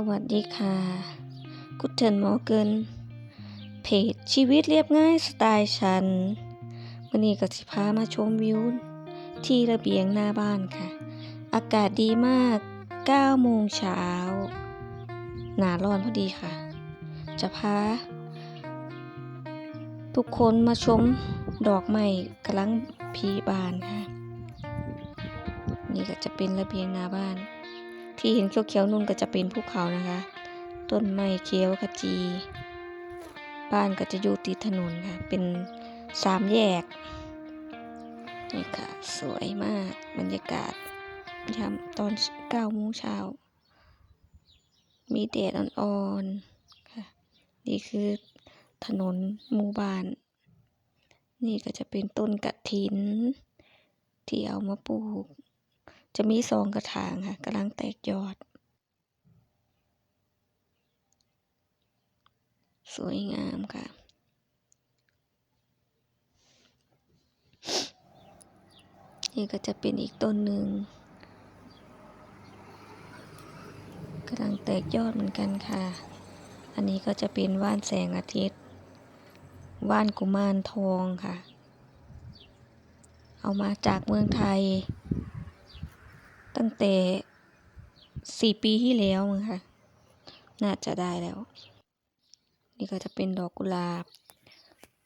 สวัสดีค่ะกุเทินมอเกินเพจชีวิตเรียบง่ายสไตล์ฉันวันนี้ก็สิพามาชมวิว ที่ระเบียงหน้าบ้านค่ะ อากาศดีมาก9โมงเช้า หนาร้อนพอดีค่ะ จะพา ทุกคนมาชมดอกไม้กำลังพีบานค่ะ นี่ก็จะเป็นระเบียงหน้าบ้าน ที่เห็นเขียวๆนุ่นก็จะเป็นภูเขานะคะ ต้นไม้เขียวขจี บ้านก็จะอยู่ติดถนนค่ะ เป็นสามแยกนี่ค่ะสวยมากบรรยากาศยามตอนเก้าโมงเช้า มีแดดอ่อนๆค่ะ นี่คือถนนหมู่บ้าน นี่ก็จะเป็นต้นกระถิน ที่เอามาปลูก จะมีสองกระถางค่ะกำลังแตกยอด สวยงามค่ะ นี่ก็จะเป็นอีกต้นหนึ่งกำลังแตกยอดเหมือนกันค่ะ อันนี้ก็จะเป็นว่านแสงอาทิตย์ ว่านกุมารทองค่ะ เอามาจากเมืองไทย ตั้งแต่สี่ปีที่แล้วมั้งค่ะ น่าจะได้แล้ว นี่ก็จะเป็นดอกกุหลาบ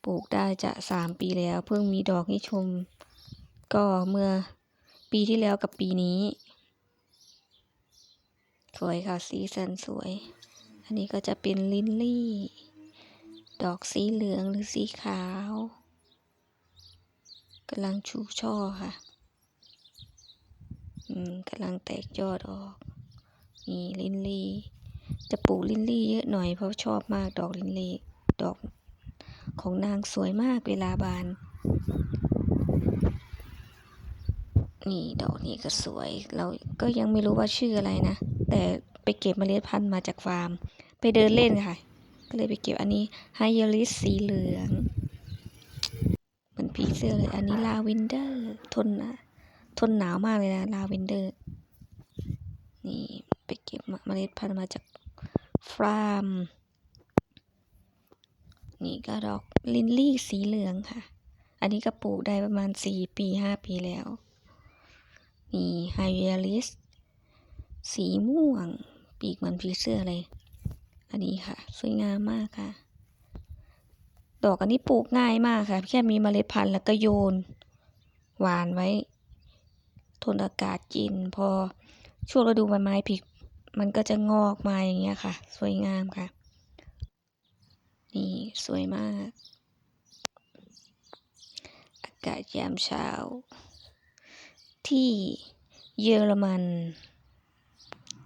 ปลูกได้จะสามปีแล้ว เพิ่งมีดอกให้ชม ก็เมื่อปีที่แล้วกับปีนี้ สวยค่ะสีสันสวย อันนี้ก็จะเป็นลินลี่ ดอกสีเหลืองหรือสีขาวกำลังชูช่อค่ะ กำลังแตกยอดออก นี่ลินลี่ จะปลูกลินลี่เยอะหน่อยเพราะชอบมากดอกลินลี่ ดอกของนางสวยมากเวลาบาน นี่ดอกนี้ก็สวย เราก็ยังไม่รู้ว่าชื่ออะไรนะ แต่ไปเก็บมเมล็ดพันธุ์มาจากฟาร์ม ไปเดินเล่นค่ะ ก็เลยไปเก็บอันนี้ไฮยลิสสีเหลืองเหมือนผีเสื้อเลย อันนี้ลาเวนเดอร์ ทนนะ ทนหนาวมากเลยนะลาเวนเดอร์ นี่ไปเก็บเมล็ดพันธุ์มาจากฟาร์ม นี่ก็ดอกลินลี่สีเหลืองค่ะ อันนี้ก็ปลูกได้ประมาณสี่ปีห้าปีแล้ว นี่ไฮเ a ลิสสีม่วง ปีกเหมือนผีเสื้อเลย อันนี้ค่ะ สวยงามมากค่ะ ดอกอันนี้ปลูกง่ายมากค่ะ แค่มีเมล็ดพันธุ์แล้วก็โยนหวานไว้ ทนอากาศกิน พอช่วงฤดูใบไม้ผลิมันก็จะงอกมาอย่างเงี้ยค่ะ สวยงามค่ะ นี่สวยมาก อากาศยามเช้า ที่เยอรมัน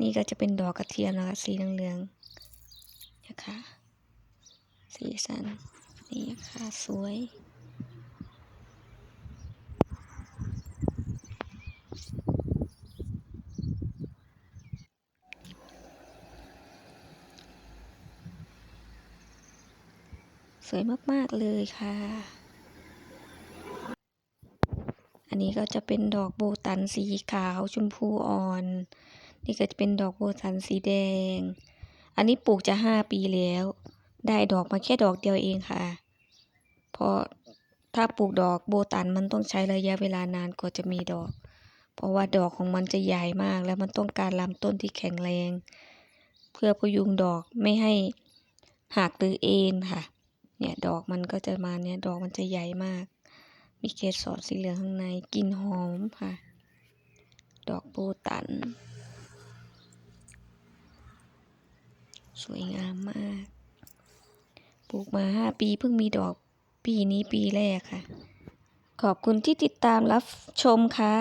นี่ก็จะเป็นดอกกระเทียมนะคะสีเหลืองๆนะคะสีสันนี่ค่ะสวย สวยมากๆเลยค่ะ อันนี้ก็จะเป็นดอกโบตันสีขาวชมพูอ่อน นี่ก็จะเป็นดอกโบตันสีแดง อันนี้ปลูกจะห้าปีแล้ว ได้ดอกมาแค่ดอกเดียวเองค่ะ เพราะถ้าปลูกดอกโบตันมันต้องใช้ระยะเวลานานกว่าจะมีดอก เพราะว่าดอกของมันจะใหญ่มาก แล้วมันต้องการลำต้นที่แข็งแรง เพื่อพยุงดอกไม่ให้หักหรือเอ็นค่ะ เนี่ยดอกมันก็จะมาเนี่ยดอกมันจะใหญ่มาก มีเกสรสีเหลืองข้างในกลิ่นหอมค่ะ ดอกโบตัน สวยงามมาก ปลูกมาห้าปีเพิ่งมีดอกปีนี้ปีแรกค่ะ ขอบคุณที่ติดตามรับชมค่ะ